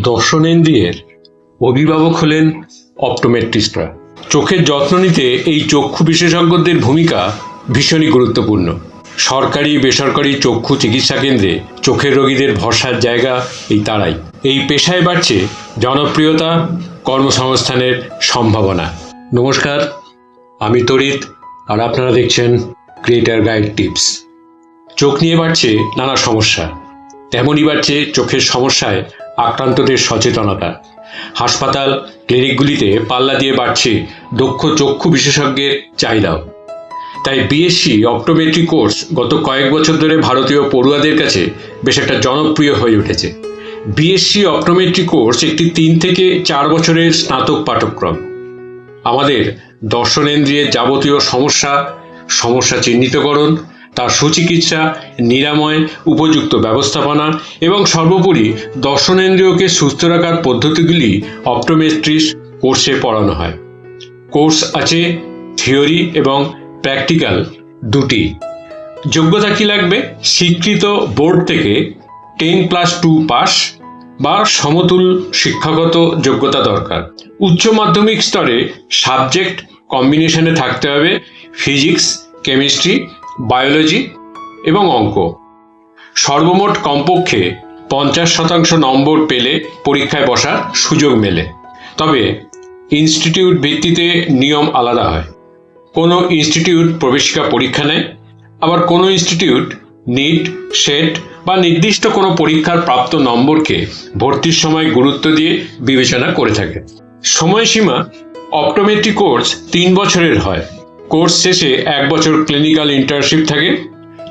দর্শনেন্দ্রিয়ের অভিভাবক হলেন অপটোমেট্রিস্টরা। চোখের যত্ন নিতে এই চক্ষু বিশেষজ্ঞদের ভূমিকা ভীষণই গুরুত্বপূর্ণ। সরকারি, বেসরকারি চক্ষু চিকিৎসা কেন্দ্রে চোখের রোগীদের ভরসার জায়গা এই তারাই। এই পেশায় বাড়ছে জনপ্রিয়তা, কর্মসংস্থানের সম্ভাবনা। নমস্কার, আমি তরিত আর আপনারা দেখছেন ক্রিয়েটার গাইড টিপস চোখ নিয়ে বাড়ছে নানা সমস্যা। তেমনই বাড়ছে চোখের সমস্যায় আক্রান্তদের সচেতনতা। হাসপাতাল, ক্লিনিকগুলিতে পাল্লা দিয়ে বাড়ছে দক্ষ চক্ষু বিশেষজ্ঞের চাহিদাও। তাই বিএসসি অপটোমেট্রি কোর্স গত কয়েক বছর ধরে ভারতীয় পড়ুয়াদের কাছে বেশ একটা জনপ্রিয় হয়ে উঠেছে। বিএসসি অপটোমেট্রি কোর্স একটি তিন থেকে চার বছরের স্নাতক পাঠ্যক্রম আমাদের দর্শনেন্দ্রিয়ের যাবতীয় সমস্যা সমস্যা চিহ্নিতকরণ তার সুচিকিৎসা, নিরাময়, উপযুক্ত ব্যবস্থাপনা এবং সর্বোপরি দর্শনেন্দ্রিয়কে সুস্থ রাখার পদ্ধতিগুলি অপটোমেট্রিস কোর্সে পড়ানো হয়। কোর্স আছে থিওরি এবং প্র্যাকটিক্যাল দুটি। যোগ্যতা কি লাগবে? স্বীকৃত বোর্ড থেকে টেন প্লাস টু পাস বা সমতুল শিক্ষাগত যোগ্যতা দরকার। উচ্চ মাধ্যমিক স্তরে সাবজেক্ট কম্বিনেশনে থাকতে হবে, ফিজিক্স, কেমিস্ট্রি বায়োলজি এবং অঙ্ক। সর্বমোট কমপক্ষে পঞ্চাশ শতাংশ নম্বর পেলে পরীক্ষায় বসার সুযোগ মেলে। তবে ইনস্টিটিউট ভিত্তিতে নিয়ম আলাদা হয়। কোনো ইনস্টিটিউট প্রবেশিকা পরীক্ষা নেয়, আবার কোনো ইনস্টিটিউট নিট, সেট বা নির্দিষ্ট কোনো পরীক্ষার প্রাপ্ত নম্বরকে ভর্তির সময় গুরুত্ব দিয়ে বিবেচনা করে থাকে। সময়সীমা অপটোমেট্রি কোর্স তিন বছরের হয়। কোর্স শেষে এক বছর ক্লিনিক্যাল ইন্টার্নশিপ থাকে।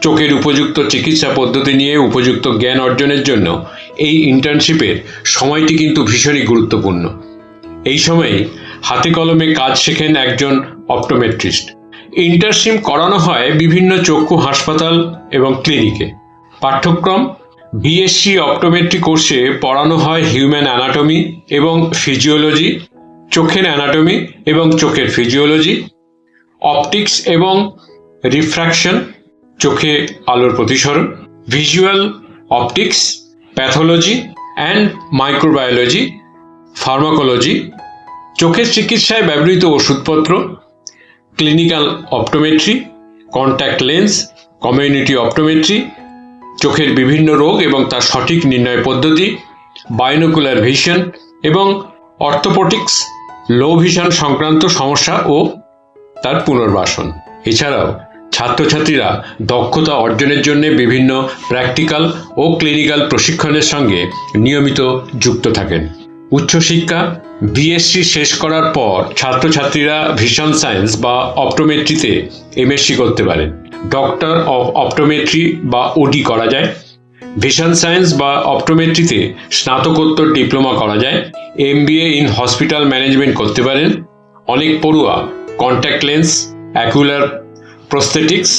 চোখের উপযুক্ত চিকিৎসা পদ্ধতি নিয়ে উপযুক্ত জ্ঞান অর্জনের জন্য এই ইন্টার্নশিপের সময়টি কিন্তু ভীষণই গুরুত্বপূর্ণ। এই সময়ে হাতে কলমে কাজ শেখেন একজন অপটোমেট্রিস্ট। ইন্টার্নশিপ করানো হয় বিভিন্ন চক্ষু হাসপাতাল এবং ক্লিনিকে। পাঠ্যক্রম বিএসসি অপটোমেট্রি কোর্সে পড়ানো হয় হিউম্যান অ্যানাটমি এবং ফিজিওলজি, চোখের অ্যানাটমি এবং চোখের ফিজিওলজি। অপটিক্স এবং রিফ্র্যাকশন, চোখে আলোর প্রতিসরণ, visual optics, pathology and microbiology, pharmacology, চোখের চিকিৎসায় ব্যবহৃত ওষুধপত্র, clinical optometry, contact lens, community optometry, চোখের বিভিন্ন রোগ এবং তার সঠিক নির্ণয় পদ্ধতি বায়োনোকুলার ভিশন এবং অর্থোপটিক্স, লো ভিশন সংক্রান্ত সমস্যা ও তার পুনর্বাসন। এছাড়াও, ছাত্রছাত্রীরা দক্ষতা অর্জনের জন্য বিভিন্ন প্র্যাকটিক্যাল ও ক্লিনিক্যাল প্রশিক্ষণের সঙ্গে নিয়মিত যুক্ত থাকেন। উচ্চশিক্ষা, বিএসসি শেষ করার পর ছাত্রছাত্রীরা ভিশন সায়েন্স বা অপটোমেট্রিতে এমএসসি করতে পারেন। ডক্টর অফ অপটোমেট্রি বা ওডি করা যায়। ভিশন সায়েন্স বা অপটোমেট্রিতে স্নাতকোত্তর ডিপ্লোমা করা যায়। এমবিএ ইন হসপিটাল ম্যানেজমেন্ট করতে পারেন। অনেক পড়ুয়া contact lens ocular prosthetics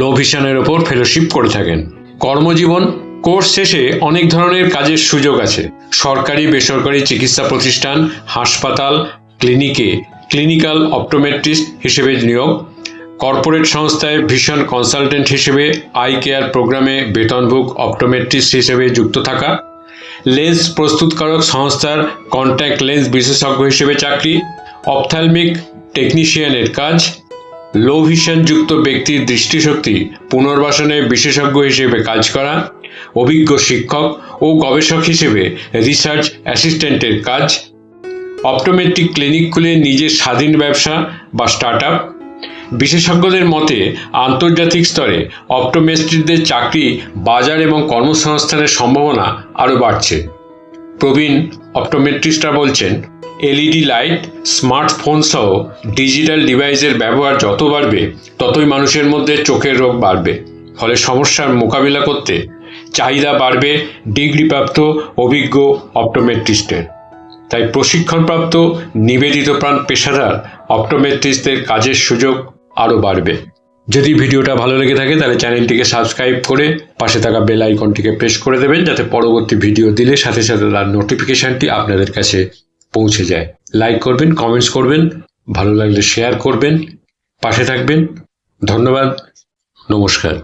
low ভিশনের ওপর ফেলোশিপ করে থাকেন। কর্মজীবন কোর্স শেষে অনেক ধরনের কাজের সুযোগ আছে। সরকারি, বেসরকারি চিকিৎসা প্রতিষ্ঠান, হাসপাতাল, ক্লিনিকে, ক্লিনিক্যাল অপটোমেট্রিস্ট হিসেবে নিয়োগ, কর্পোরেট সংস্থায় ভীষণ কনসালটেন্ট হিসেবে আই কেয়ার প্রোগ্রামে বেতনভোগ অপটোমেট্রিস্ট হিসেবে যুক্ত থাকা, লেন্স প্রস্তুতকারক সংস্থার কন্ট্যাক্ট লেন্স বিশেষজ্ঞ হিসেবে চাকরি অপথ্যালমিক টেকনিশিয়ানের কাজ লো ভিশনযুক্ত ব্যক্তির দৃষ্টিশক্তি পুনর্বাসনে বিশেষজ্ঞ হিসেবে কাজ করা, অভিজ্ঞ শিক্ষক ও গবেষক হিসেবে রিসার্চ অ্যাসিস্ট্যান্টের কাজ অপটোমেট্রিক ক্লিনিক খুলে নিজের স্বাধীন ব্যবসা বা স্টার্ট আপ বিশেষজ্ঞদের মতে আন্তর্জাতিক স্তরে অপটোমেট্রিকদের চাকরি বাজার এবং কর্মসংস্থানের সম্ভাবনা আরও বাড়ছে। প্রবীণ অপটোমেট্রিস্টরা বলছেন এলইডি লাইট, স্মার্টফোন সহ ডিজিটাল ডিভাইসের ব্যবহার যত বাড়বে, ততই মানুষের মধ্যে চোখের রোগ বাড়বে। ফলে সমস্যার মোকাবিলা করতে চাহিদা বাড়বে ডিগ্রিপ্রাপ্ত, অভিজ্ঞ অপটোমেট্রিস্টের। তাই প্রশিক্ষণপ্রাপ্ত, নিবেদিত প্রাণ পেশাদার অপটোমেট্রিস্টদের কাজের সুযোগ আরও বাড়বে। যদি ভিডিওটা ভালো লেগে থাকে, তাহলে চ্যানেলটিকে সাবস্ক্রাইব করে পাশে থাকা বেল আইকনটিকে প্রেস করে দেবেন, যাতে পরবর্তী ভিডিও দিলে সাথে সাথে তার নোটিফিকেশনটি আপনাদের কাছে পৌঁছে যায়। লাইক করবেন কমেন্টস করবেন ভালো লাগলে শেয়ার করবেন পাশে থাকবেন। ধন্যবাদ নমস্কার।